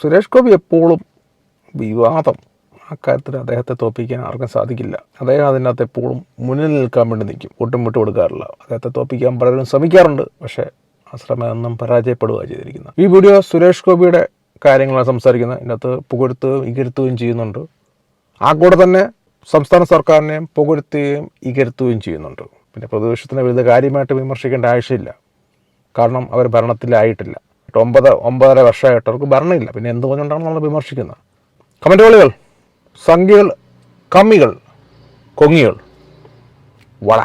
സുരേഷ് ഗോപി എപ്പോഴും വിവാദം. അക്കാര്യത്തിൽ അദ്ദേഹത്തെ തോപ്പിക്കാൻ ആർക്കും സാധിക്കില്ല. അദ്ദേഹം അതിനകത്ത് എപ്പോഴും മുന്നിൽ നിൽക്കാൻ വേണ്ടി നിൽക്കും. ഒട്ടും വിട്ടു കൊടുക്കാറില്ല. അദ്ദേഹത്തെ തോപ്പിക്കാൻ പലരും ശ്രമിക്കാറുണ്ട്. പക്ഷേ ആ ശ്രമം എന്നും പരാജയപ്പെടുക ചെയ്തിരിക്കുന്നത് ഈ വീഡിയോ സുരേഷ് ഗോപിയുടെ കാര്യങ്ങളാണ് സംസാരിക്കുന്നത്. ഇതിനകത്ത് പുകഴ്ത്തുകയും ഇകരുത്തുകയും ചെയ്യുന്നുണ്ട്. ആ കൂടെ തന്നെ സംസ്ഥാന സർക്കാരിനെയും പുകഴ്ത്തുകയും ഇകരുത്തുകയും ചെയ്യുന്നുണ്ട്. പിന്നെ പ്രതിപക്ഷത്തിനെ വലുത് കാര്യമായിട്ട് വിമർശിക്കേണ്ട ആവശ്യമില്ല. കാരണം അവർ ഭരണത്തിലായിട്ടില്ല. ഒമ്പത് ഒമ്പതര വർഷമായിട്ട് അവർക്ക് ഭരണമില്ല പിന്നെ എന്ത് പറഞ്ഞുകൊണ്ടാണ് നമ്മൾ വിമർശിക്കുന്നത്? കമന്റുകളുകൾ സംഖ്യകൾ കമ്മികൾ കൊങ്ങികൾ. വള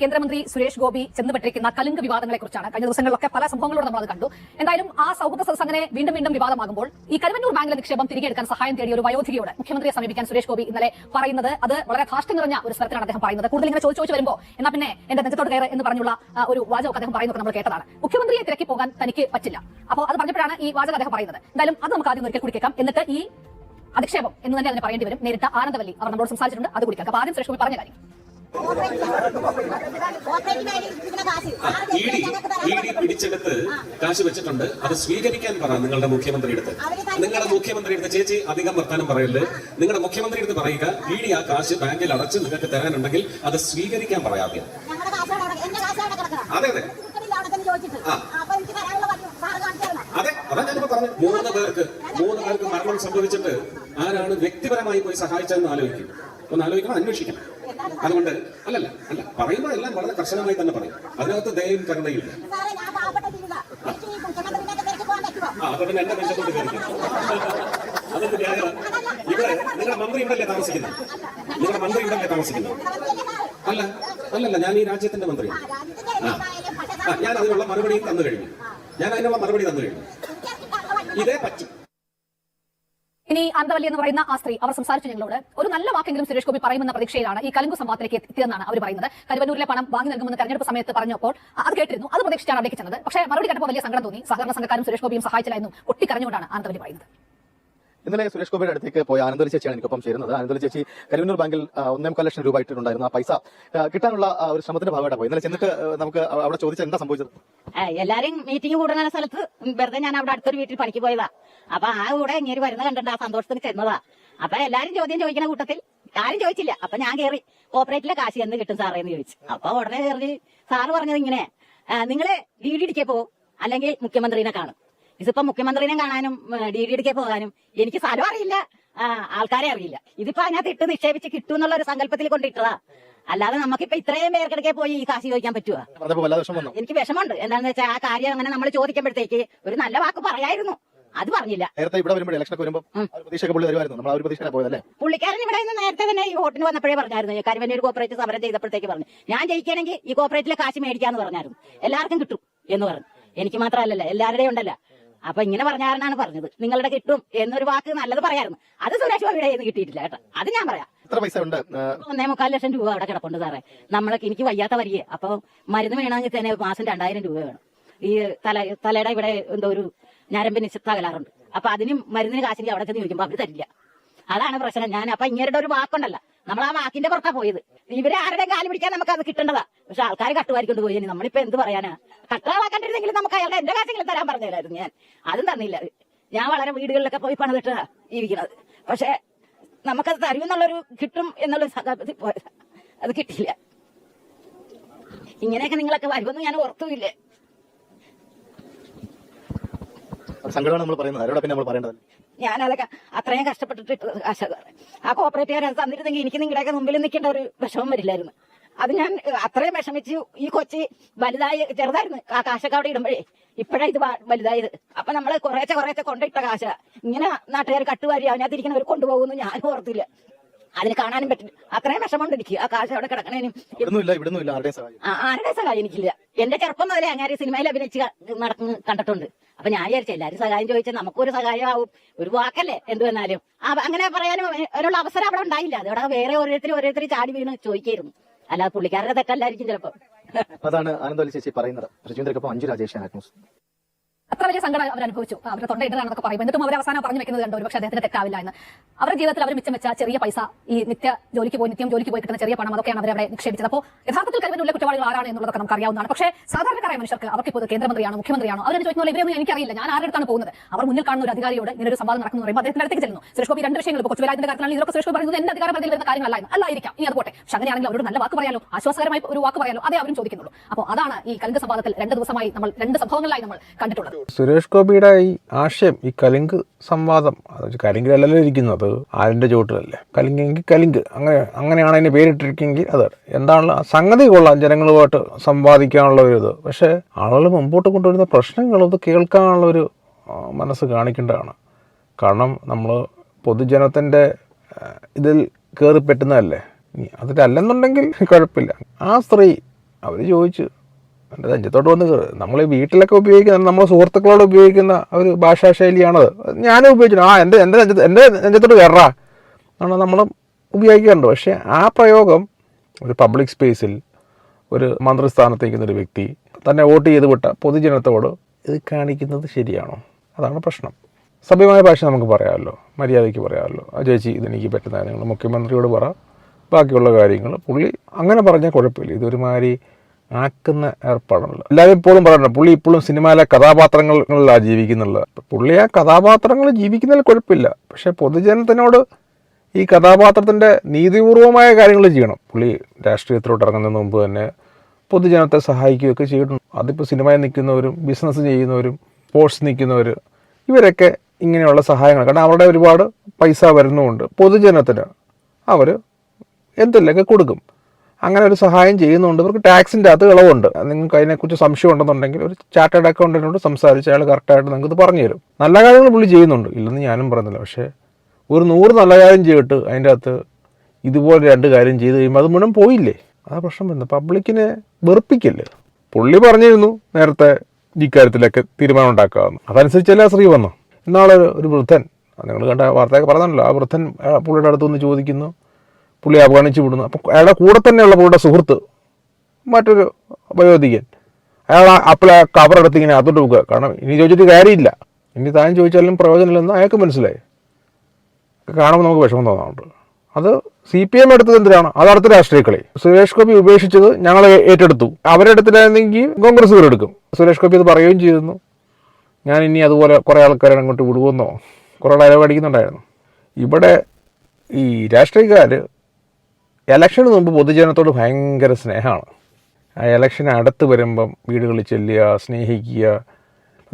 കേന്ദ്രമന്ത്രി സുരേഷ് ഗോപി ചെന്നുപെട്ടിരിക്കുന്ന കലുങ്ക് വിവാദങ്ങളെ കുറിച്ചാണ് കഴിഞ്ഞ ദിവസങ്ങളിലൊക്കെ പല സംഭവങ്ങളോട് നമ്മൾ അത് കണ്ടു. എന്തായാലും ആ സൗഹൃദ സദസ് അങ്ങനെ വീണ്ടും വീണ്ടും വിവാദമാകുമ്പോൾ ഈ കരുവന്നൂർ ബാങ്കിലെ നിക്ഷേപം തിരികെ എടുക്കാൻ സഹായം തേടിയ ഒരു വയോധികയോട് മുഖ്യമന്ത്രിയെ സമീപിക്കാൻ സുരേഷ് ഗോപി ഇന്നലെ പറയുന്നത് അത് വളരെ കാഷ്ടം നിറഞ്ഞ ഒരു സ്ഥലത്താണ് അദ്ദേഹം പറയുന്നത്. കൂടുതൽ ഇങ്ങനെ ചോദിച്ചു ചോദിച്ചു വരുമ്പോൾ എന്നാ പിന്നെ എന്റെ നെഞ്ചത്തോട് കയറ് എന്ന് പറഞ്ഞുള്ള ഒരു വാചകം അദ്ദേഹം പറയുന്നത് നമ്മൾ കേട്ടതാണ്. മുഖ്യമന്ത്രിയെ തിരക്കി പോകാൻ തനിക്ക് പറ്റില്ല. അപ്പോൾ അത് പറഞ്ഞപ്പോഴാണ് ഈ വാചകം അദ്ദേഹം പറയുന്നത്. എന്തായാലും അത് നമുക്ക് ആദ്യം ഒരിക്കൽ കൂടി കേൾക്കാം. എന്നിട്ട് ഈ അധിക്ഷേപം എന്ന് തന്നെ അതിന് പറയേണ്ടി വരും. നേരിട്ട് ആനന്ദവല്ലി അവർ നമ്മളോട് സംസാരിച്ചിട്ടുണ്ട്. അത് കുടിക്കാം അപ്പൊ ആദ്യം സുരേഷ് ഗോപി പറഞ്ഞ കാര്യം. പിടിച്ചെടുത്ത് കാശ് വെച്ചിട്ടുണ്ട്. അത് സ്വീകരിക്കാൻ പറ നിങ്ങളുടെ മുഖ്യമന്ത്രി അടുത്ത്. നിങ്ങളുടെ മുഖ്യമന്ത്രി അടുത്ത് ചേച്ചി അധികം വർത്താനം പറയല്ലേ നിങ്ങളുടെ മുഖ്യമന്ത്രി അടുത്ത് പറയുക ഇ ഡി ആ കാശ് ബാങ്കിൽ അടച്ച് നിങ്ങൾക്ക് തരാനുണ്ടെങ്കിൽ അത് സ്വീകരിക്കാൻ പറയാതെ. അതെ. അതെ. അതെ അതാ ഞാനിപ്പോ പറഞ്ഞു മൂന്ന് പേർക്ക് മൂന്ന് പേർക്ക് മരണം സംഭവിച്ചിട്ട് ആരാണ് വ്യക്തിപരമായി പോയി സഹായിച്ചതെന്ന് ആലോചിക്കും. ഒന്ന് ആലോചിക്കണം അന്വേഷിക്കണം. അതുകൊണ്ട് അല്ലല്ല അല്ല പറയുമ്പോൾ എല്ലാം വളരെ കർശനമായി തന്നെ പറയും. അതിനകത്ത് ദയയും കരുണയും ഇല്ല. അപ്പൊ പിന്നെ എന്റെ കയറിക്കും. അതൊക്കെ ഇവിടെ നിങ്ങളുടെ മന്ത്രി ഇവിടെയല്ലേ താമസിക്കുന്നത്? നിങ്ങളുടെ മന്ത്രി ഇവിടെയല്ലേ താമസിക്കുന്നത്? അല്ല അല്ലല്ല ഞാൻ ഈ രാജ്യത്തിന്റെ മന്ത്രിയാണ് ആ ഞാൻ അതിനുള്ള മറുപടിയും തന്നു കഴിഞ്ഞു. ഞാൻ അതിനുള്ള മറുപടി തന്നു കഴിഞ്ഞു. ഇതേ പറ്റും. ഇനി അന്തവല്ലി എന്ന് പറയുന്ന ആ സ്ത്രീ അവർ സംസാരിച്ചു ഞങ്ങളോട് ഒരു നല്ല വാക്കെങ്കിലും സുരേഷ് ഗോപി പറയുമെന്ന പ്രതീക്ഷയിലാണ് ഈ കലുങ്കു സംഭവത്തിലേക്ക് എത്തിയെന്നാണ് അവർ പറയുന്നത്. കരുവന്നൂരിലെ പണം വാങ്ങി നൽകുമെന്ന് തെരഞ്ഞെടുപ്പ് സമയത്ത് പറഞ്ഞപ്പോൾ അത് കേട്ടിരുന്നു. അത് പ്രതീക്ഷിച്ചാണ് അവിടേക്ക് ചെന്നത്. പക്ഷേ മറുപടി കേട്ടപ്പോൾ വലിയ സങ്കടം തോന്നി. സഹകരണ സംഘക്കാരും സുരേഷ് ഗോപിയും സഹായിച്ചില്ല എന്നും ഒട്ടിക്കരഞ്ഞുകൊണ്ടാണ് അന്തവല്ലി പറയുന്നത്. ഇന്നലെ സുരേഷ് ഗോപിയുടെ അടുത്തേക്ക് പോയ ആനന്ദലി ചേച്ചിയാണ് എനിക്കൊപ്പം ചേരുന്നത്. ആനന്ദലി ചേച്ചി കരുവന്നൂർ ബാങ്കിൽ ഒന്നേമുക്കാൽ ലക്ഷം രൂപ ഇട്ടിട്ടുണ്ടായിരുന്നു ആ പൈസ. കിട്ടാനുള്ള ഒരു ശ്രമത്തിന്റെ ഭാഗമായിട്ട് പോയി ഇന്നലെ ചെന്നിട്ട് നമുക്ക് അവിടെ ചോദിച്ചാൽ എന്താ സംഭവിച്ചത്? എല്ലാരും മീറ്റിംഗ് കൂടുന്ന സ്ഥലത്ത് വെറുതെ ഞാൻ അവിടെ അടുത്തൊരു വീട്ടിൽ പണിക്ക് പോയതാ. അപ്പൊ ആ കൂടെ ഇങ്ങനെ വരുന്ന കണ്ടിട്ട് ആ സന്തോഷത്തിന് ചെന്നതാ. അപ്പൊ എല്ലാരും ചോദ്യം ചോദിക്കുന്ന കൂട്ടത്തിൽ ആരും ചോദിച്ചില്ല. അപ്പൊ ഞാൻ കയറി കോപ്പറേറ്റിലെ കാശ് എന്ന് കിട്ടും സാറേ എന്ന് ചോദിച്ചു. അപ്പൊ ഉടനെ കയറി സാറ് പറഞ്ഞത് ഇങ്ങനെ നിങ്ങൾ ഡി ഡി ഇടിക്കേ പോ അല്ലെങ്കിൽ മുഖ്യമന്ത്രിനെ കാണും. ഇതിപ്പോ മുഖ്യമന്ത്രിനെ കാണാനും ഡി ഡി ഇടിക്കേ പോകാനും എനിക്ക് സ്ഥലം അറിയില്ല. ആൾക്കാരെ അറിയില്ല. ഇതിപ്പോ അതിനകത്ത് ഇട്ട് നിക്ഷേപിച്ച് കിട്ടും എന്നുള്ള ഒരു സങ്കല്പത്തിൽ കൊണ്ടിട്ടതാ. അല്ലാതെ നമുക്കിപ്പോ ഇത്രയും പേർക്കിടയ്ക്ക് പോയി ഈ കാശ് ചോദിക്കാൻ പറ്റുമോ എനിക്ക് വിഷമമുണ്ട്. എന്താണെന്ന് വെച്ചാൽ ആ കാര്യം അങ്ങനെ നമ്മൾ ചോദിക്കുമ്പോഴത്തേക്ക് ഒരു നല്ല വാക്ക് പറയായിരുന്നു. അത് പറഞ്ഞില്ല. നേരത്തെ ഇവിടെ വരുമ്പോൾ ഇലക്ഷനൊക്കെ വരുമ്പോൾ പ്രതീക്ഷയൊക്കെ പുള്ളി വരുമായിരുന്നു നമ്മൾ ആ ഒരു പോയതല്ലേ പുള്ളിക്കാരൻ ഇവിടെ നിന്ന് നേരത്തെ തന്നെ ഈ വോട്ടിന് വന്നപ്പോഴേ പറഞ്ഞായിരുന്നു. കരുവന്നൂർ കോപ്പറേറ്റ് സമരം ചെയ്തപ്പോഴത്തേക്ക് പറഞ്ഞു. ഞാൻ ജയിക്കുകയാണെങ്കിൽ ഈ കോപ്പറേറ്റിലെ കാശ് മേടിക്കാന്ന് പറഞ്ഞായിരുന്നു. എല്ലാവർക്കും കിട്ടും എന്ന് പറഞ്ഞു. എനിക്ക് മാത്രമല്ലല്ലോ എല്ലാവരുടെയും ഉണ്ടല്ലോ. അപ്പൊ ഇങ്ങനെ പറഞ്ഞാരനാണ് പറഞ്ഞത്. നിങ്ങളുടെ കിട്ടും എന്നൊരു വാക്ക് നല്ലത് പറയായിരുന്നു. അത് സുരേഷ് നിന്ന് കിട്ടിയിട്ടില്ല കേട്ടോ. അത് ഞാൻ പറയാം. എത്ര ഒന്നേ ലക്ഷം രൂപ അവിടെ കിടപ്പുണ്ട് സാറേ. നമ്മളൊക്കെ എനിക്ക് വയ്യാത്ത വരിക അപ്പൊ മരുന്ന് വേണമെങ്കിൽ തന്നെ മാസം രണ്ടായിരം രൂപ വേണം. ഈ തല തലയുടെ ഇവിടെ എന്തോ ഒരു ഞരമ്പിന് തകലാറുണ്ട് അപ്പൊ അതിനും മരുന്നിന് കാശിന് അവിടെ ചെന്ന് ചോദിക്കുമ്പോ അവർ തരില്ല. അതാണ് പ്രശ്നം. ഞാൻ അപ്പൊ ഇങ്ങനെ ഒരു വാക്കുണ്ടല്ല. നമ്മൾ ആ വാക്കിന്റെ പുറത്താ പോയത്. ഇവരെ ആരുടെ കാൽ പിടിക്കാൻ നമുക്ക് അത് കിട്ടേണ്ടതാ? പക്ഷെ ആൾക്കാർ കട്ടുവാരിക്കൊണ്ട് പോയി. ഇനി നമ്മളിപ്പോ എന്ത് പറയാനാ? കട്ടുകളാക്കണ്ടിരുന്നെങ്കിൽ നമുക്ക് അയാളുടെ എന്റെ കാശെങ്കിലും തരാൻ പറഞ്ഞില്ലായിരുന്നു ഞാൻ. അതും തന്നില്ല. ഞാൻ വളരെ വീടുകളിലൊക്കെ പോയി പണിതിട്ടാ ജീവിക്കുന്നത്. പക്ഷെ നമുക്കത് തരുമെന്നുള്ളൊരു കിട്ടും എന്നുള്ള സങ്കല്പത്തിൽ പോയത്. അത് കിട്ടിയില്ല. ഇങ്ങനെയൊക്കെ നിങ്ങളൊക്കെ വരുമെന്ന് ഞാൻ ഓർത്തുമില്ലേ. സങ്കടമാണ് നമ്മൾ പറയുന്നത് ആരോടെ പിന്നെ നമ്മൾ പറയേണ്ടത്? ഞാനതൊക്കെ അത്രയും കഷ്ടപ്പെട്ടിട്ട് കാശാ ആ കോപ്പറേറ്റുകാരെ അത് തന്നിരുന്നെങ്കിൽ എനിക്ക് നിങ്ങളുടെയൊക്കെ മുമ്പിൽ നിൽക്കേണ്ട ഒരു വിഷമം വരില്ലായിരുന്നു. അത് ഞാൻ അത്രയും വിഷമിച്ച് ഈ കൊച്ചി വലുതായി ചെറുതായിരുന്നു. ആ കാശൊക്കെ അവിടെ ഇടുമ്പോഴേ ഇപ്പോഴാണ് ഇത് വലുതായത്. അപ്പൊ നമ്മൾ കുറേച്ചെ കുറേച്ചെ കൊണ്ടിട്ട കാശ. ഇങ്ങനെ നാട്ടുകാർ കട്ടുവാരി അതിനകത്തിരിക്കുന്നവർ കൊണ്ടുപോകുന്നു ഞാൻ ഓർത്തില്ല. അതിന് കാണാനും പറ്റില്ല. അത്രയും വിഷമമുണ്ട് എനിക്ക്. ആ കാശ് അവിടെ കിടക്കണേനും. ആരുടെ സഹായം. എനിക്കില്ല. എന്റെ ചെറുപ്പം മുതലേ അങ്ങനെ സിനിമയിൽ അഭിനയിച്ച് നടന്ന് കണ്ടിട്ടുണ്ട്. അപ്പൊ ഞാൻ വിചാരിച്ചു എല്ലാരും സഹായം ചോദിച്ചാൽ നമുക്കൊരു സഹായം ആവും ഒരു വാക്കല്ലേ എന്ത് വന്നാലും. അങ്ങനെ പറയാനും അതിനുള്ള അവസരം അവിടെ ഉണ്ടായില്ല. അതവിടെ വേറെ ഓരോരുത്തരും ഓരോരുത്തരും ചാടി വീണ് ചോദിക്കായിരുന്നു. അല്ലാതെ പുള്ളിക്കാരുടെ തെറ്റല്ലായിരിക്കും ചിലപ്പോ. അതാണ് ആനന്ദവല്ലി ചേച്ചി പറയുന്നത്. രജീന്ദ്രക്കൊപ്പം അഞ്ചു രാജേഷ് ആത്മസ് അത്ര വലിയ സങ്കടം അവർ അനുഭവിച്ചു. അവരുടെ തൊണ്ട ഇടലാണെന്നൊക്കെ പറയും എന്നിട്ടും അവർ അവസാനം പറഞ്ഞു വെക്കുന്നത് കണ്ടു. പക്ഷേ അദ്ദേഹത്തിന് തെറ്റാവില്ല എന്ന്. അവരുടെ ജീവിതത്തിൽ അവർ മിച്ചം വെച്ച ചെറിയ പൈസ ഈ നിത്യ ജോലിക്ക് പോയി നിത്യം ജോലിക്ക് പോയി കിട്ടുന്ന ചെറിയ പണം അതൊക്കെയാണ് അവർ അവിടെ നിക്ഷേപിച്ചത്. അപ്പോൾ യഥാർത്ഥത്തിൽ കരുവനുള്ള കുറ്റവാളികൾ ആരാണ് എന്നുള്ളതൊക്കെ നമുക്ക് അറിയാവുന്നതാണ്. പക്ഷേ സാധാരണക്കാരായ മനുഷ്യർക്ക് അവർക്ക് ഇപ്പോൾ കേന്ദ്രമന്ത്രിയാണോ മുഖ്യമന്ത്രിയാണോ അവരെ ചോദിക്കുന്ന ഇവരൊന്നും എനിക്കറിയില്ല ഞാൻ ആരുടെ അടുത്താണ് പോകുന്നത്? അവർ മുന്നിൽ കാണുന്ന ഒരു അധികാരിയോട് ഇങ്ങനെ ഒരു സംവാദം നടക്കുന്നു പറയുമ്പോൾ അദ്ദേഹത്തിന്റെ അടുത്തേക്ക് ചെല്ലുന്നു. സുരേഷ് ഗോപി രണ്ട് വിഷയങ്ങൾ ഇപ്പോൾ കൊച്ചുവേലായതിന്റെ കാര്യത്തിലാണ് ഇതൊക്കെ സുരേഷ് പറയുന്നത് എന്റെ അധികാര പരിധിയിൽ വരുന്ന കാര്യങ്ങളല്ല അല്ലായിരിക്കാം. ഇനി അത് പോട്ടെ. പക്ഷെ അങ്ങനെയാണെങ്കിൽ അവരോട് നല്ല വാക്ക് പറയാലോ? ആശ്വാസകരമായി ഒരു വാക്ക് പറയാലോ? അതേ അവരും ചോദിക്കുന്നുള്ളൂ. അപ്പോൾ അതാണ് ഈ കലിംഗ സംവാദത്തിൽ രണ്ട് ദിവസമായി നമ്മൾ രണ്ട് സംഭവങ്ങളിലായി നമ്മൾ കണ്ടിട്ടുള്ളത്. സുരേഷ് ഗോപിയുടെ ഈ ആശയം ഈ കലിങ്ക് സംവാദം അത് കലിങ്കിലല്ലല്ലോ ഇരിക്കുന്നത് ആരിന്റെ ചുവട്ടിലല്ലേ? കലിങ്കെങ്കിൽ കലിങ്ക്. അങ്ങനെ അങ്ങനെയാണ് അതിന് പേരിട്ടിരിക്കെങ്കിൽ അത് എന്താണല്ലോ സംഗതി കൊള്ളാം ജനങ്ങളുമായിട്ട് സംവാദിക്കാനുള്ള ഒരു ഇത്. പക്ഷേ ആളുകൾ മുമ്പോട്ട് കൊണ്ടുവരുന്ന പ്രശ്നങ്ങൾ അത് കേൾക്കാനുള്ള ഒരു മനസ്സ് കാണിക്കേണ്ടതാണ്. കാരണം നമ്മൾ പൊതുജനത്തിന്റെ ഇതിൽ കയറി പറ്റുന്നതല്ലേ അതിലല്ലെന്നുണ്ടെങ്കിൽ കുഴപ്പമില്ല. ആ സ്ത്രീ അവർ ചോദിച്ചു എന്റെ നെഞ്ചത്തോട്ട് വന്ന് കയറി. നമ്മൾ വീട്ടിലൊക്കെ ഉപയോഗിക്കുന്ന നമ്മൾ സുഹൃത്തുക്കളോട് ഉപയോഗിക്കുന്ന ഒരു ഭാഷാ ശൈലിയാണത് ഞാനും ഉപയോഗിച്ചു ആ എന്റെ എന്റെ നെഞ്ചത്ത് എന്റെ നെഞ്ചത്തോട്ട് കയറാ എന്നാണ് നമ്മൾ ഉപയോഗിക്കാറുണ്ട്. പക്ഷേ ആ പ്രയോഗം ഒരു പബ്ലിക് സ്പേസിൽ ഒരു മന്ത്രിസ്ഥാനത്തേക്കുന്ന ഒരു വ്യക്തി തന്നെ വോട്ട് ചെയ്ത് വിട്ട പൊതുജനത്തോട് ഇത് കാണിക്കുന്നത് ശരിയാണോ? അതാണ് പ്രശ്നം. സഭ്യമായ ഭാഷ നമുക്ക് പറയാമല്ലോ. മര്യാദയ്ക്ക് പറയാമല്ലോ. ചേച്ചി ഇതെനിക്ക് പറ്റുന്ന കാര്യങ്ങൾ മുഖ്യമന്ത്രിയോട് പറ. ബാക്കിയുള്ള കാര്യങ്ങൾ പുള്ളി അങ്ങനെ പറഞ്ഞാൽ കുഴപ്പമില്ല. ഇതൊരുമാതിരി ആക്കുന്ന ഏർപ്പാടാണല്ലോ എല്ലാവരും ഇപ്പോഴും പറയുന്നത് പുള്ളി ഇപ്പോഴും സിനിമയിലെ കഥാപാത്രങ്ങളിലാണ് ജീവിക്കുന്നുള്ളത്. പുള്ളി ആ കഥാപാത്രങ്ങൾ ജീവിക്കുന്നതിൽ കുഴപ്പമില്ല. പക്ഷേ പൊതുജനത്തിനോട് ഈ കഥാപാത്രത്തിന്റെ നീതിപൂർവമായ കാര്യങ്ങൾ ചെയ്യണം. പുള്ളി രാഷ്ട്രീയത്തിലോട്ട് ഇറങ്ങുന്നതിന് മുമ്പ് തന്നെ പൊതുജനത്തെ സഹായിക്കുകയൊക്കെ ചെയ്യണം അതിപ്പോൾ സിനിമയിൽ നിൽക്കുന്നവരും ബിസിനസ് ചെയ്യുന്നവരും സ്പോർട്സ് നിൽക്കുന്നവർ ഇവരൊക്കെ ഇങ്ങനെയുള്ള സഹായങ്ങൾ. കാരണം അവരുടെ ഒരുപാട് പൈസ വരുന്നുമുണ്ട്. പൊതുജനത്തിന് അവർ എന്തെങ്കിലുമൊക്കെ കൊടുക്കും. അങ്ങനെ ഒരു സഹായം ചെയ്യുന്നുണ്ട്. ഇവർക്ക് ടാക്സിന്റെ അകത്ത് ഇളവുണ്ട്. നിങ്ങൾക്ക് അതിനെക്കുറിച്ച് സംശയം ഉണ്ടെന്നുണ്ടെങ്കിൽ ഒരു ചാർട്ടേഡ് അക്കൗണ്ടന്റിനോട് സംസാരിച്ച് അയാൾ കറക്റ്റായിട്ട് നിങ്ങൾക്ക് ഇത് പറഞ്ഞു തരും. നല്ല കാര്യങ്ങൾ പുള്ളി ചെയ്യുന്നുണ്ട്. ഇല്ലെന്ന് ഞാനും പറയുന്നില്ല. പക്ഷേ ഒരു നൂറ് നല്ല കാര്യം ചെയ്തിട്ട് അതിന്റെ അകത്ത് ഇതുപോലെ രണ്ട് കാര്യം ചെയ്ത് കഴിയുമ്പോൾ അത് മുഴുവൻ പോയില്ലേ? ആ പ്രശ്നം വരുന്നത്. പബ്ലിക്കിനെ വെറുപ്പിക്കല്ലേ? പുള്ളി പറഞ്ഞിരുന്നു നേരത്തെ ഇക്കാര്യത്തിലൊക്കെ തീരുമാനം ഉണ്ടാക്കാമെന്ന്. അതനുസരിച്ചല്ല ശ്രീ വന്നു. ഇന്നാളൊരു ഒരു- വൃദ്ധൻ നിങ്ങൾ കണ്ട വാർത്തയൊക്കെ പറഞ്ഞല്ലോ. ആ വൃദ്ധൻ പുള്ളിയുടെ അടുത്ത് നിന്ന് ചോദിക്കുന്നു പുള്ളി അവഗണിച്ചു വിടുന്നു. അപ്പം അയാളുടെ കൂടെ തന്നെയുള്ള പുള്ളിയുടെ സുഹൃത്ത് മറ്റൊരു വയോധികൻ. അയാൾ ആ കവർ കവറെടുത്ത് ഇങ്ങനെ അതോട്ട് പോകുക കാരണം ഇനി ചോദിച്ചിട്ട് കാര്യമില്ല. ഇനി താൻ ചോദിച്ചാലും പ്രയോജനമില്ലെന്ന് അയാൾക്ക് മനസ്സിലായി. കാണുമ്പോൾ നമുക്ക് വിഷമം തോന്നാറുണ്ട്. അത് സി പി എം എടുത്തത് എന്തിനാണ്? അത് അടുത്ത രാഷ്ട്രീയ കളി സുരേഷ് ഗോപി ഉപേക്ഷിച്ചത് ഞങ്ങൾ ഏറ്റെടുത്തു. അവരെടുത്തില്ലായിരുന്നെങ്കിൽ കോൺഗ്രസ് എടുക്കും. സുരേഷ് ഗോപി അത് പറയുകയും ചെയ്തിരുന്നു. ഞാൻ ഇനി അതുപോലെ കുറേ ആൾക്കാരെ അങ്ങോട്ട് വിടുമെന്നോ കുറേ ഡയലോഗ് അടിക്കുന്നുണ്ടായിരുന്നു ഇവിടെ ഈ രാഷ്ട്രീയക്കാർ ഇലക്ഷന് മുമ്പ് പൊതുജനത്തോട് ഭയങ്കര സ്നേഹമാണ്. ആ ഇലക്ഷൻ അടുത്ത് വരുമ്പം വീടുകളിൽ ചെല്ലുക സ്നേഹിക്കുക.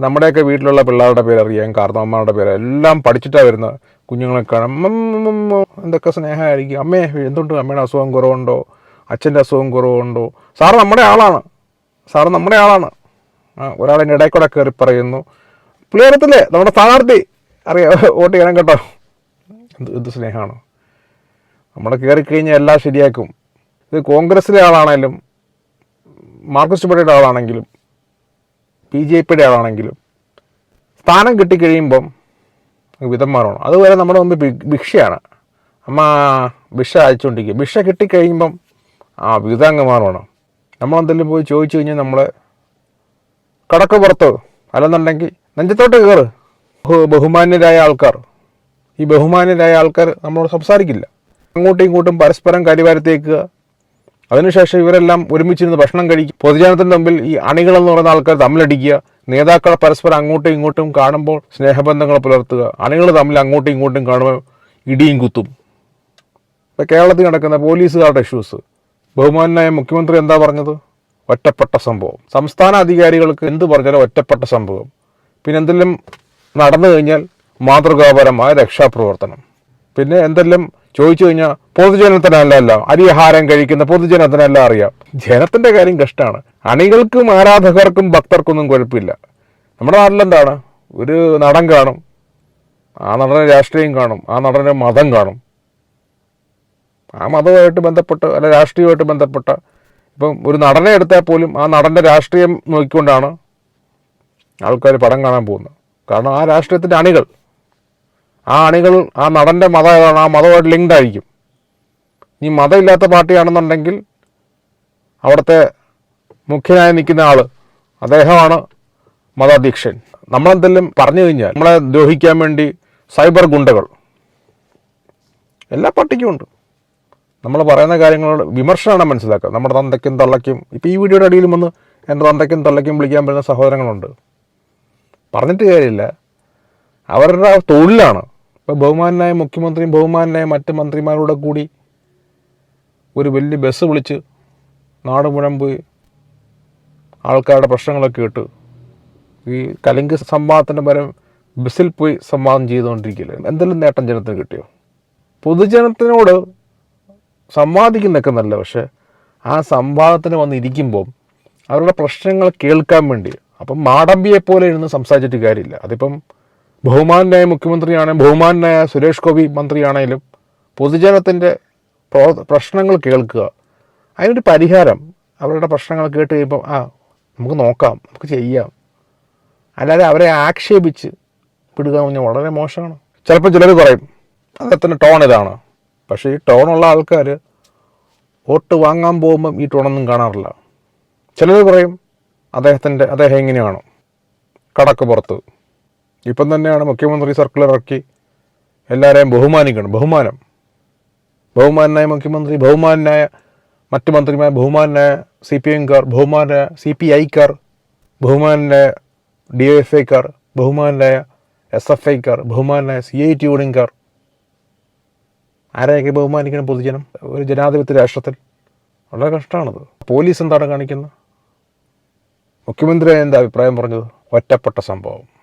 നമ്മുടെയൊക്കെ വീട്ടിലുള്ള പിള്ളേരുടെ പേരറിയാം കാർത്തമ്മമാരുടെ പേര് എല്ലാം പഠിച്ചിട്ടാണ് വരുന്നത് കുഞ്ഞുങ്ങളെ കാണാം എന്തൊക്കെ സ്നേഹമായിരിക്കും. അമ്മേ എന്തുണ്ട്? അമ്മയുടെ അസുഖം കുറവുണ്ടോ? അച്ഛന്റെ അസുഖം കുറവുണ്ടോ? സാറ് നമ്മുടെ ആളാണ്. സാറ് നമ്മുടെ ആളാണ്. ആ ഒരാളെന്റെ ഇടയിൽ കൂടെ കയറി പറയുന്നു. പുള്ളിയറത്തില്ലേ നമ്മുടെ സ്ഥാനാർത്ഥി. അറിയാം വോട്ട് ചെയ്യണം കേട്ടോ. എന്ത് എന്ത് സ്നേഹമാണ്. നമ്മുടെ കയറി കഴിഞ്ഞാൽ എല്ലാം ശരിയാക്കും. ഇത് കോൺഗ്രസ്സിലെ ആളാണെങ്കിലും മാർക്സിസ്റ്റ് പാർട്ടിയുടെ ആളാണെങ്കിലും ബി ജെ പിയുടെ ആളാണെങ്കിലും സ്ഥാനം കിട്ടിക്കഴിയുമ്പം വിധം മാറണം അതുവരെ നമ്മുടെ മുമ്പ് ഭിക്ഷയാണ്. അമ്മ ഭിക്ഷ അയച്ചുകൊണ്ടിരിക്കുക ഭിക്ഷ കിട്ടിക്കഴിയുമ്പം ആ വിധം അങ്ങ് മാറണം നമ്മളെന്തെങ്കിലും പോയി ചോദിച്ചു കഴിഞ്ഞാൽ നമ്മളെ കടക്ക് പുറത്ത് അല്ലെന്നുണ്ടെങ്കിൽ നെഞ്ചത്തോട്ട് കയറ്. ബഹു- ബഹുമാന്യരായ ആൾക്കാർ. ഈ ബഹുമാന്യരായ ആൾക്കാർ നമ്മളോട് സംസാരിക്കില്ല. അങ്ങോട്ടും ഇങ്ങോട്ടും പരസ്പരം കരിവാരത്തേക്കുക അതിനുശേഷം ഇവരെല്ലാം ഒരുമിച്ചിരുന്ന് ഭക്ഷണം കഴിക്കും. പൊതുജനത്തിന് മുമ്പിൽ ഈ അണികളെന്ന് പറയുന്ന ആൾക്കാർ തമ്മിലടിക്കുക. നേതാക്കളെ പരസ്പരം അങ്ങോട്ടും ഇങ്ങോട്ടും കാണുമ്പോൾ സ്നേഹബന്ധങ്ങൾ പുലർത്തുക. അണികൾ തമ്മിൽ അങ്ങോട്ടും ഇങ്ങോട്ടും കാണുമ്പോൾ ഇടിയും കുത്തും. ഇപ്പം കേരളത്തിൽ നടക്കുന്ന പോലീസുകാരുടെ ഇഷ്യൂസ് ബഹുമാനായ മുഖ്യമന്ത്രി എന്താ പറഞ്ഞത്? ഒറ്റപ്പെട്ട സംഭവം. സംസ്ഥാന അധികാരികൾക്ക് എന്ത് പറഞ്ഞാലും ഒറ്റപ്പെട്ട സംഭവം. പിന്നെ എന്തെല്ലാം നടന്നു കഴിഞ്ഞാൽ മാതൃകാപരമായ രക്ഷാപ്രവർത്തനം. പിന്നെ എന്തെല്ലാം ചോദിച്ചു കഴിഞ്ഞാൽ പൊതുജനത്തിനല്ല എല്ലാം അരിഹാരം കഴിക്കുന്ന പൊതുജനത്തിനല്ല അറിയാം. ജനത്തിന്റെ കാര്യം കഷ്ടമാണ് അണികൾക്കും ആരാധകർക്കും ഭക്തർക്കൊന്നും കുഴപ്പമില്ല. നമ്മുടെ നാട്ടിലെന്താണ് ഒരു നടൻ കാണും ആ നടന് രാഷ്ട്രീയം കാണും ആ നടന് മതം കാണും. ആ മതവുമായിട്ട് ബന്ധപ്പെട്ട് അല്ല രാഷ്ട്രീയമായിട്ട് ബന്ധപ്പെട്ട ഇപ്പം ഒരു നടനെ എടുത്താൽ പോലും ആ നടന്റെ രാഷ്ട്രീയം നോക്കിക്കൊണ്ടാണ് ആൾക്കാർ പടം കാണാൻ പോകുന്നത്. കാരണം ആ രാഷ്ട്രീയത്തിന്റെ അണികൾ ആ അണികൾ ആ നടന്റെ മതം ഏതാണ്? ആ മതമായിട്ട് ലിങ്ക്ഡ് ആയിരിക്കും. ഇനി മതമില്ലാത്ത പാർട്ടിയാണെന്നുണ്ടെങ്കിൽ അവിടുത്തെ മുഖ്യനായി നിൽക്കുന്ന ആൾ അദ്ദേഹമാണ് മതാധ്യക്ഷൻ. നമ്മളെന്തെല്ലാം പറഞ്ഞു കഴിഞ്ഞാൽ നമ്മളെ ദ്രോഹിക്കാൻ വേണ്ടി സൈബർ ഗുണ്ടകൾ എല്ലാ പാർട്ടിക്കും ഉണ്ട്. നമ്മൾ പറയുന്ന കാര്യങ്ങളോട് വിമർശനമാണ് മനസ്സിലാക്കുക. നമ്മുടെ തന്തയ്ക്കും തള്ളയ്ക്കും ഇപ്പോൾ ഈ വീഡിയോയുടെ അടിയിലും വന്ന് എന്റെ തന്തയ്ക്കും തള്ളയ്ക്കും വിളിക്കാൻ പറ്റുന്ന സഹോദരങ്ങളുണ്ട്. പറഞ്ഞിട്ട് കാര്യമില്ല. അവരുടെ തൊഴിലാണ്. ഇപ്പോൾ ബഹുമാനായ മുഖ്യമന്ത്രിയും ബഹുമാനായ മറ്റ് മന്ത്രിമാരോടെ കൂടി ഒരു വലിയ ബസ് വിളിച്ച് നാട് മുഴുവൻ പോയി ആൾക്കാരുടെ പ്രശ്നങ്ങളൊക്കെ കേട്ട് ഈ കലിംഗ് സംവാദത്തിന്റെ പരം ബസ്സിൽ പോയി സംവാദം ചെയ്തുകൊണ്ടിരിക്കില്ല എന്തെങ്കിലും നേട്ടം ജനത്തിന് കിട്ടിയോ? പൊതുജനത്തിനോട് സംവാദിക്കുന്നൊക്കെ നല്ല പക്ഷേ ആ സംവാദത്തിന് വന്നിരിക്കുമ്പോൾ അവരുടെ പ്രശ്നങ്ങൾ കേൾക്കാൻ വേണ്ടി അപ്പം മാടമ്പിയെ പോലെ ഇരുന്ന് സംസാരിച്ചിട്ട് കാര്യമില്ല. അതിപ്പം ബഹുമാനായ മുഖ്യമന്ത്രിയാണ് ബഹുമാനായ സുരേഷ് ഗോപി മന്ത്രിയാണെങ്കിലും പൊതുജനത്തിന്റെ പ്രോ- പ്രശ്നങ്ങൾ കേൾക്കുക. അതിനൊരു പരിഹാരം അവരുടെ പ്രശ്നങ്ങൾ കേട്ട് കഴിയുമ്പോൾ ആ നമുക്ക് നോക്കാം നമുക്ക് ചെയ്യാം. അല്ലാതെ അവരെ ആക്ഷേപിച്ച് വിടുക എന്ന് പറഞ്ഞാൽ വളരെ മോശമാണ്. ചിലപ്പോൾ ചിലർ പറയും അദ്ദേഹത്തിന്റെ ടോൺ ഇതാണ്. പക്ഷേ ഈ ടോണുള്ള ആൾക്കാർ വോട്ട് വാങ്ങാൻ പോകുമ്പം ഈ ടോണൊന്നും കാണാറില്ല. ചിലർ പറയും അദ്ദേഹത്തിന്റെ അദ്ദേഹം എങ്ങനെയാണ് കടക്ക് പുറത്ത്? ഇപ്പം തന്നെയാണ് മുഖ്യമന്ത്രി സർക്കുലർ ഇറക്കി എല്ലാവരെയും ബഹുമാനിക്കണം. ബഹുമാനം. ബഹുമാനായ മുഖ്യമന്ത്രി ബഹുമാനായ മറ്റ് മന്ത്രിമാർ ബഹുമാനായ സി പി എംകാർ ബഹുമാനായ സി പി ഐക്കാർ ബഹുമാനായ ഡി എഫ് ഐക്കാർ ബഹുമാനായ എസ് എഫ് ഐക്കാർ ബഹുമാനായ സി ഐ ടി യൂണിയൻകാർ ആരെയൊക്കെ ബഹുമാനിക്കണം പൊതുജനം? ഒരു ജനാധിപത്യ രാഷ്ട്രത്തിൽ. വളരെ കഷ്ടമാണത്. പോലീസ് എന്താണ് കാണിക്കുന്നത്? മുഖ്യമന്ത്രി എന്താ അഭിപ്രായം പറഞ്ഞത്? ഒറ്റപ്പെട്ട സംഭവം.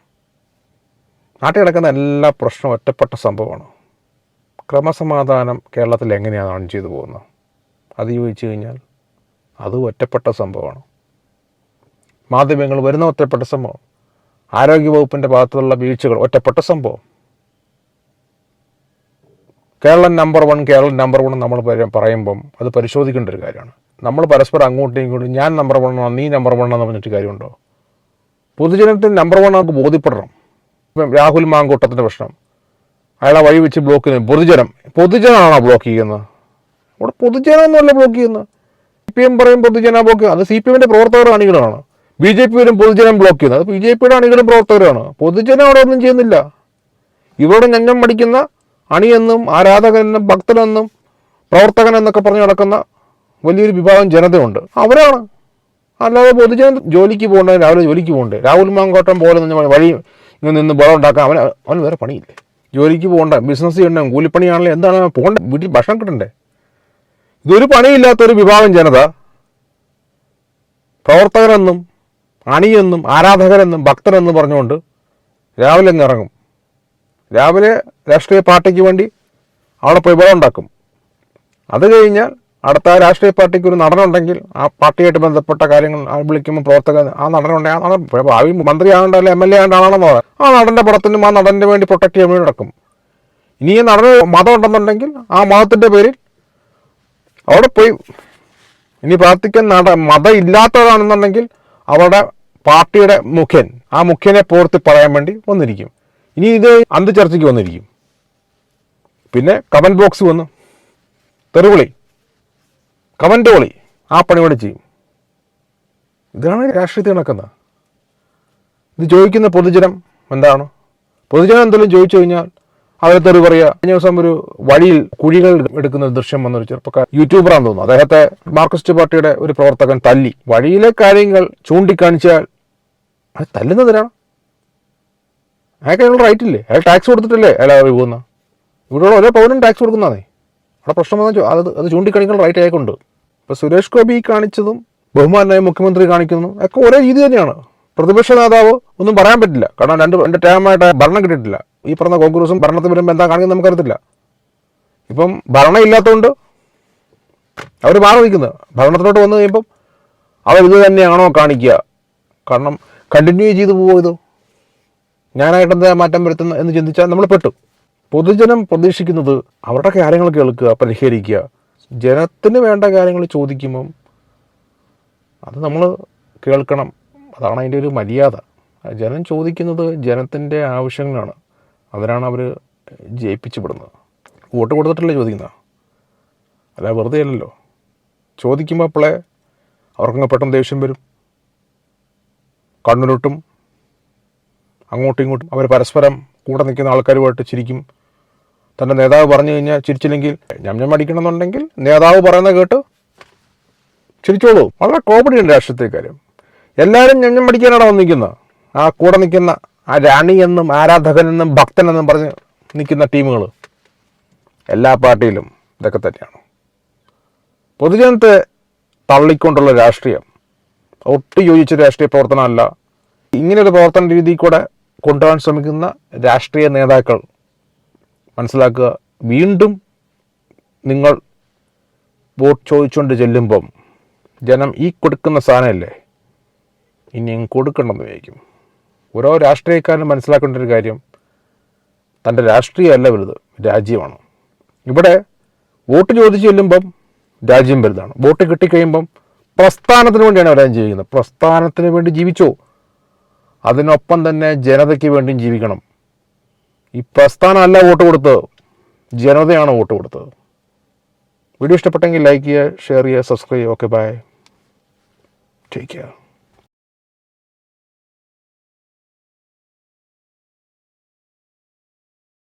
നാട്ടിൽ കിടക്കുന്ന എല്ലാ പ്രശ്നവും ഒറ്റപ്പെട്ട സംഭവമാണ്. ക്രമസമാധാനം കേരളത്തിൽ എങ്ങനെയാണ് ചെയ്തു പോകുന്നത്? അത് ചോദിച്ചു കഴിഞ്ഞാൽ അത് ഒറ്റപ്പെട്ട സംഭവമാണ്. മാധ്യമങ്ങൾ വരുന്ന ഒറ്റപ്പെട്ട സംഭവം. ആരോഗ്യവകുപ്പിന്റെ ഭാഗത്തുള്ള വീഴ്ചകൾ ഒറ്റപ്പെട്ട സംഭവം. Keralam number one Keralam number one നമ്മൾ പറയുമ്പം അത് പരിശോധിക്കേണ്ട ഒരു കാര്യമാണ്. നമ്മൾ പരസ്പരം അങ്ങോട്ടും ഇങ്ങോട്ടും ഞാൻ നമ്പർ വൺ ആണ് നീ നമ്പർ വൺ ആണെന്ന് പറഞ്ഞിട്ട് കാര്യമുണ്ടോ? പൊതുജനത്തിന് നമ്പർ വൺ നമുക്ക് ബോധ്യപ്പെടണം. ഇപ്പം രാഹുൽ മാങ്കൂട്ടത്തിന്റെ പ്രശ്നം. അയാളെ വഴി വെച്ച് ബ്ലോക്ക് ചെയ്യുന്നത് പൊതുജനം. പൊതുജനമാണോ ബ്ലോക്ക് ചെയ്യുന്നത്? അവിടെ പൊതുജനം എന്നല്ല ബ്ലോക്ക് ചെയ്യുന്നത്. സി പി എം പറയും പൊതുജന ബ്ലോക്ക് അത് സി പി എമ്മിന്റെ പ്രവർത്തകർ അണികളാണ് ബി ജെ പി വരും പൊതുജനം ബ്ലോക്ക് ചെയ്യുന്നത്. അത് ബി ജെ പിയുടെ അണികളും പ്രവർത്തകരാണ്. പൊതുജനം അവിടെ ഒന്നും ചെയ്യുന്നില്ല. ഇവരുടെ ഞഞ്ഞം മടിക്കുന്ന അണിയെന്നും ആരാധകനെന്നും ഭക്തനെന്നും പ്രവർത്തകൻ എന്നൊക്കെ പറഞ്ഞ് നടക്കുന്ന വലിയൊരു വിഭാഗം ജനതയുണ്ട്. അവരാണ്. അല്ലാതെ പൊതുജനം ജോലിക്ക് പോകേണ്ടത് രാവിലെ ജോലിക്ക് പോകണ്ടേ? രാഹുൽ മാങ്കോട്ടം പോലെ വഴി ഇങ്ങനെ നിന്ന് ബോളം ഉണ്ടാക്കാൻ അവന് അവൻ വേറെ പണിയില്ല? ജോലിക്ക് പോകണ്ട ബിസിനസ് ചെയ്യണ്ട കൂലിപ്പണിയാണല്ലോ എന്താണ് പോകണ്ട? വീട്ടിൽ ഭക്ഷണം കിട്ടണ്ടേ? ഇതൊരു പണിയില്ലാത്തൊരു വിഭാഗം ജനത. പ്രവർത്തകരെന്നും അണിയെന്നും ആരാധകരെന്നും ഭക്തരെന്നും പറഞ്ഞുകൊണ്ട് രാവിലെ അങ്ങ് ഇറങ്ങും. രാവിലെ രാഷ്ട്രീയ പാർട്ടിക്ക് വേണ്ടി അവിടെ പോയി ബലം ഉണ്ടാക്കും. അത് കഴിഞ്ഞാൽ അടുത്ത രാഷ്ട്രീയ പാർട്ടിക്ക് ഒരു നടനുണ്ടെങ്കിൽ ആ പാർട്ടിയായിട്ട് ബന്ധപ്പെട്ട കാര്യങ്ങൾ വിളിക്കുമ്പോൾ പ്രവർത്തകർ ആ നടനുണ്ടെങ്കിൽ ആ നടൻ ഭാവി മന്ത്രി ആണോ അല്ലെ എം എൽ എ ആകണ്ടാണെന്ന് പറയാം. ആ നടന്റെ പടത്തിനും ആ നടന്റെ വേണ്ടി പ്രൊട്ടക്ട് ചെയ്യാൻ വേണ്ടി നടക്കും. ഇനി ഈ നടന് മതം ഉണ്ടെന്നുണ്ടെങ്കിൽ ആ മതത്തിന്റെ പേരിൽ അവിടെ പോയി ഇനി പ്രാർത്ഥിക്കാൻ നട മതം ഇല്ലാത്തതാണെന്നുണ്ടെങ്കിൽ അവരുടെ പാർട്ടിയുടെ മുഖ്യൻ ആ മുഖ്യനെ പോർത്തി പറയാൻ വേണ്ടി വന്നിരിക്കും. ഇനി ഇത് അന്ത് ചർച്ചയ്ക്ക് വന്നിരിക്കും. പിന്നെ കമന്റ് ബോക്സ് വന്നു. തെറിവിളി. കമന്റ് വിളി. ആ പണി കൂടെ ചെയ്യും. ഇതാണ് രാഷ്ട്രീയത്തിൽ നടക്കുന്നത് ഇത് ചോദിക്കുന്ന പൊതുജനം എന്താണ്? പൊതുജനം എന്തെങ്കിലും ചോദിച്ചു കഴിഞ്ഞാൽ അവരെ തെറി പറയുക കഴിഞ്ഞ ദിവസം ഒരു വഴിയിൽ കുഴികൾ എടുക്കുന്ന ദൃശ്യം വന്നൊരു ചെറുപ്പക്കാർ യൂട്യൂബറാന്ന് തോന്നുന്നു. അദ്ദേഹത്തെ മാർക്സിസ്റ്റ് പാർട്ടിയുടെ ഒരു പ്രവർത്തകൻ തല്ലി. വഴിയിലെ കാര്യങ്ങൾ ചൂണ്ടിക്കാണിച്ചാൽ അത് തല്ലുന്നതിനാണ്. അയാൾക്ക് അയാൾ റൈറ്റ് ഇല്ലേ? അയാൾ ടാക്സ് കൊടുത്തിട്ടില്ലേ അയാൾ പോകുന്ന ഇവിടെയുള്ള ഓരോ പൗരനും ടാക്സ് കൊടുക്കുന്നതേ അവിടെ പ്രശ്നം വന്നാൽ ചോ- അത് അത് ചൂണ്ടിക്കാണിക്കുന്ന റൈറ്റ് അയാൾക്കുണ്ട് ഇപ്പോൾ സുരേഷ് ഗോപി കാണിച്ചതും ബഹുമാനായ മുഖ്യമന്ത്രി കാണിക്കുന്നു ഒക്കെ ഒരേ രീതി തന്നെയാണ്. പ്രതിപക്ഷ നേതാവ് ഒന്നും പറയാൻ പറ്റില്ല. കാരണം രണ്ട് രണ്ട് ടേമായിട്ട് ഭരണം കിട്ടിയിട്ടില്ല. ഈ പറഞ്ഞ കോൺഗ്രസും ഭരണത്തിൽ വരുമ്പോൾ എന്താ കാണിക്കുന്നത് നമുക്കറിയത്തില്ല. ഇപ്പം ഭരണം ഇല്ലാത്തതുകൊണ്ട് അവർ മാറി നിൽക്കുന്നത് ഭരണത്തിലോട്ട് വന്നു കഴിയുമ്പം അവർ ഇത് തന്നെയാണോ കാണിക്കുക? കാരണം കണ്ടിന്യൂ ചെയ്തു പോകുമോ ഞാനായിട്ട് എന്താ മാറ്റം വരുത്തുന്ന എന്ന് ചിന്തിച്ചാൽ നമ്മൾ പെട്ടു. പൊതുജനം പ്രതീക്ഷിക്കുന്നത് അവരുടെ കാര്യങ്ങൾ കേൾക്കുക പരിഹരിക്കുക. ജനത്തിന് വേണ്ട കാര്യങ്ങൾ ചോദിക്കുമ്പം അത് നമ്മൾ കേൾക്കണം. അതാണ് അതിന്റെ ഒരു മര്യാദ. ജനം ചോദിക്കുന്നത് ജനത്തിന്റെ ആവശ്യങ്ങളാണ്. അതിനാണ് അവർ ജയിപ്പിച്ചു വിടുന്നത് വോട്ട് കൊടുത്തിട്ടല്ലേ ചോദിക്കുന്നത്? അല്ല വെറുതെ അല്ലല്ലോ. ചോദിക്കുമ്പോൾ അപ്പോളെ അവർക്കങ്ങ് പെട്ടെന്ന് ദേഷ്യം വരും. കണ്ണുരുട്ടും അങ്ങോട്ടും ഇങ്ങോട്ടും. അവർ പരസ്പരം കൂടെ നിൽക്കുന്ന ആൾക്കാരുമായിട്ട് ചിരിക്കും. തന്റെ നേതാവ് പറഞ്ഞു കഴിഞ്ഞാൽ ചിരിച്ചില്ലെങ്കിൽ ഞം അടിക്കണമെന്നുണ്ടെങ്കിൽ നേതാവ് പറയുന്നത് കേട്ട്. ചിരിച്ചോളൂ. വളരെ കോമഡിയുണ്ട് രാഷ്ട്രീയത്തെ കാര്യം. എല്ലാവരും ഞം അടിക്കാനാണ് വന്നിരിക്കുന്നത്. ആ കൂടെ നിൽക്കുന്ന ആ രാണി എന്നും ആരാധകൻ എന്നും ഭക്തൻ എന്നും പറഞ്ഞ് നിൽക്കുന്ന ടീമുകൾ എല്ലാ പാർട്ടിയിലും ഇതൊക്കെ തന്നെയാണ്. പൊതുജനത്തെ തള്ളിക്കൊണ്ടുള്ള രാഷ്ട്രീയം ഒട്ടും യോജിച്ച രാഷ്ട്രീയ പ്രവർത്തനമല്ല. ഇങ്ങനൊരു പ്രവർത്തന രീതിയിൽ കൂടെ കൊണ്ടുപോകാൻ ശ്രമിക്കുന്ന രാഷ്ട്രീയ നേതാക്കൾ മനസ്സിലാക്കുക. വീണ്ടും നിങ്ങൾ വോട്ട് ചോദിച്ചുകൊണ്ട് ചെല്ലുമ്പം ജനം ഈ കൊടുക്കുന്ന സാധനമല്ലേ? ഇനി കൊടുക്കണമെന്ന് വിചാരിക്കും. ഓരോ രാഷ്ട്രീയക്കാരനും മനസ്സിലാക്കേണ്ട ഒരു കാര്യം തന്റെ രാഷ്ട്രീയമല്ല വലുത് രാജ്യമാണ്. ഇവിടെ വോട്ട് ചോദിച്ച് ചെല്ലുമ്പം രാജ്യം വലുതാണ്. വോട്ട് കിട്ടിക്കഴിയുമ്പം പ്രസ്ഥാനത്തിന് വേണ്ടിയാണ് അവരാൻ ജീവിക്കുന്നത് പ്രസ്ഥാനത്തിന് വേണ്ടി ജീവിച്ചോ? അതിനൊപ്പം തന്നെ ജനതയ്ക്ക് വേണ്ടിയും ജീവിക്കണം. ഈ പ്രസ്ഥാനമല്ല വോട്ട് കൊടുത്തത്. ജനതയാണ് വോട്ട് കൊടുത്തത്. വീഡിയോ ഇഷ്ടപ്പെട്ടെങ്കിൽ ലൈക്ക് ചെയ്യുക ഷെയർ ചെയ്യുക സബ്സ്ക്രൈബ് ചെയ്യുക. Okay bye. Take care